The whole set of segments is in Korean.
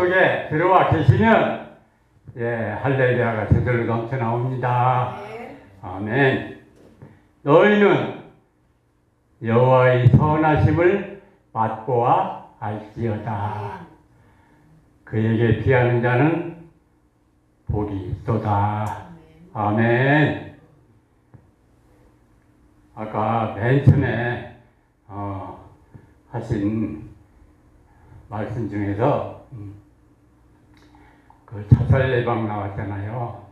마음속에 들어와 계시면 예, 할렐루야가 저절로 넘쳐 나옵니다. 네. 아멘. 너희는 여호와의 선하심을 맛보아 알지어다. 그에게 피하는 자는 복이 있도다. 아멘. 아까 맨 처음에 어, 하신 말씀 중에서 음, 그 자살 예방 나왔잖아요.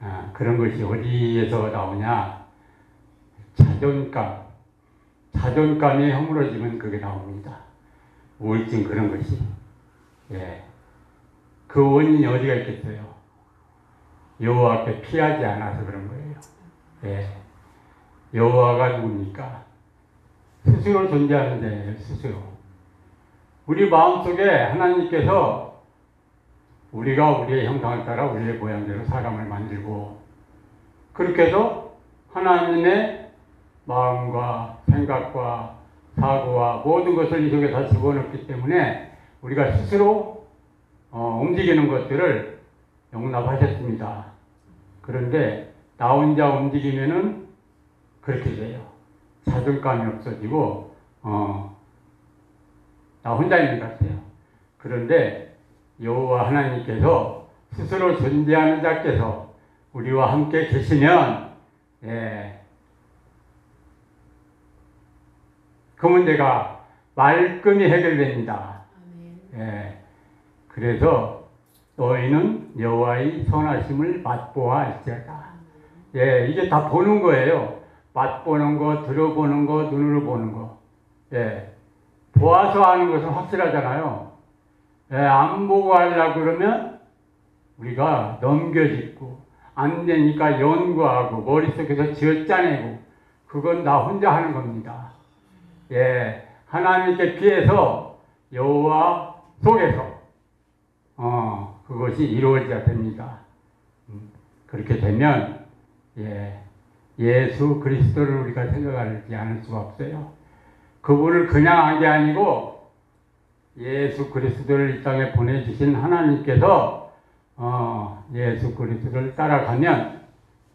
아, 그런 것이 어디에서 나오냐? 자존감. 자존감이 허물어지면 그게 나옵니다. 우울증 그런 것이. 예. 그 원인이 어디가 있겠어요? 여호와 앞에 피하지 않아서 그런 거예요. 예. 여호와가 누굽니까? 스스로 존재하는 데예요, 스스로. 우리 마음속에 하나님께서 우리가 우리의 형상을 따라 우리의 모양대로 사람을 만들고 그렇게 해서 하나님의 마음과 생각과 사고와 모든 것을 이 속에 다 집어넣기 때문에 우리가 스스로 어, 움직이는 것들을 용납하셨습니다. 그런데 나 혼자 움직이면은 그렇게 돼요. 자존감이 없어지고 어, 나 혼자 있는 것 같아요. 그런데 여호와 하나님께서 스스로 존재하는 자께서 우리와 함께 계시면 예, 그 문제가 말끔히 해결됩니다. 예, 그래서 너희는 여호와의 선하심을 맛보아 알지어다. 예, 이게 다 보는 거예요. 맛보는 거, 들어보는 거, 눈으로 보는 거. 예, 보아서 하는 것은 확실하잖아요. 예, 안 보고 하려고 그러면 우리가 넘겨짚고 안 되니까 연구하고 머릿속에서 지어짜내고 그건 나 혼자 하는 겁니다. 예, 하나님께 피해서 여호와 속에서 어, 그것이 이루어져야 됩니다. 음, 그렇게 되면 예, 예수 그리스도를 우리가 생각하지 않을 수가 없어요. 그분을 그냥 한 게 아니고 예수 그리스도를 이 땅에 보내주신 하나님께서 어, 예수 그리스도를 따라가면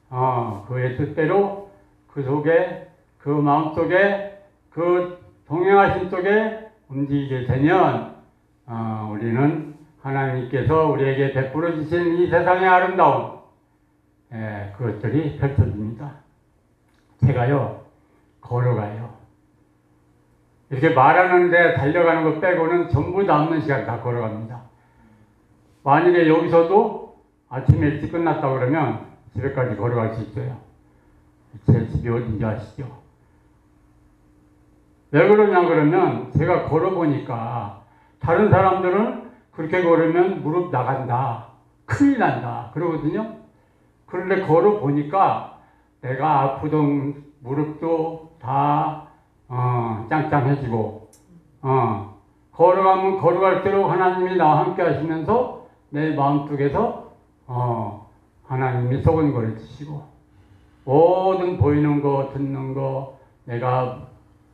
어, 그의 뜻대로 그 속에 그 마음 속에 그 동행하신 속에 움직이게 되면 어, 우리는 하나님께서 우리에게 베풀어 주신 이 세상의 아름다움 예, 그것들이 펼쳐집니다. 제가요 걸어가요. 이렇게 말하는데 달려가는 것 빼고는 전부 다 없는 시간 다 걸어갑니다. 만일에 여기서도 아침에 일찍 끝났다 그러면 집에까지 걸어갈 수 있어요. 제 집이 어딘지 아시죠? 왜 그러냐 그러면 제가 걸어보니까 다른 사람들은 그렇게 걸으면 무릎 나간다. 큰일 난다. 그러거든요. 그런데 걸어보니까 내가 아프던 무릎도 다 어, 짱짱해지고 어, 걸어가면 걸어갈수록 하나님이 나와 함께 하시면서 내 마음속에서 어, 하나님이 소근거려 주시고 모든 보이는 거 듣는 거 내가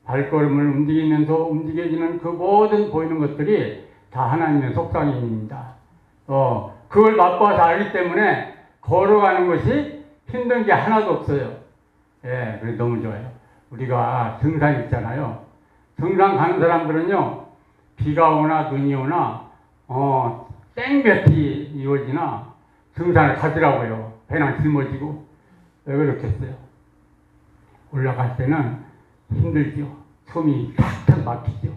발걸음을 움직이면서 움직여지는 그 모든 보이는 것들이 다 하나님의 속상임입니다. 어, 그걸 맛봐서 알기 때문에 걸어가는 것이 힘든 게 하나도 없어요. 예, 그래 너무 좋아요. 우리가 등산 있잖아요. 등산 가는 사람들은요, 비가 오나 눈이 오나, 어, 땡볕이 이루어지나 등산을 가더라고요. 배낭 짊어지고. 왜 그렇겠어요? 올라갈 때는 힘들죠. 숨이 탁탁 막히죠.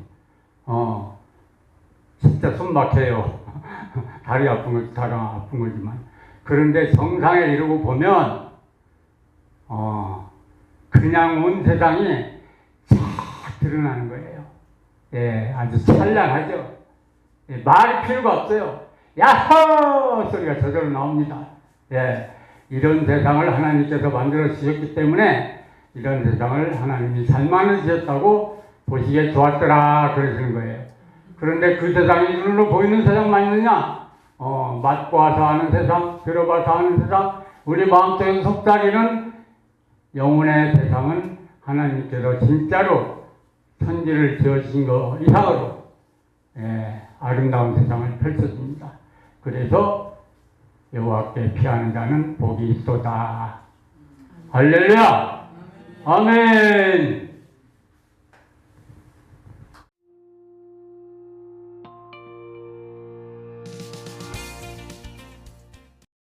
어, 진짜 숨 막혀요. 다리 아픈 거, 다리 아픈 거지만. 그런데 정상에 이르고 보면, 어, 그냥 온 세상이 쫙 드러나는 거예요. 예, 아주 찬란하죠. 예, 말이 필요가 없어요. 야호! 소리가 저절로 나옵니다. 예, 이런 세상을 하나님께서 만들어 주셨기 때문에 이런 세상을 하나님이 잘 만드셨다고 보시기에 좋았더라 그러시는 거예요. 그런데 그 세상이 눈으로 보이는 세상만 있느냐? 어, 맛보아서 하는 세상, 들어봐서 하는 세상, 우리 마음속에 속삭이는 영혼의 세상은 하나님께서 진짜로 천지를 지어주신 거 이상으로 예, 아름다운 세상을 펼쳐줍니다. 그래서 여호와께 피하는 자는 복이 있도다. 할렐루야! 아멘!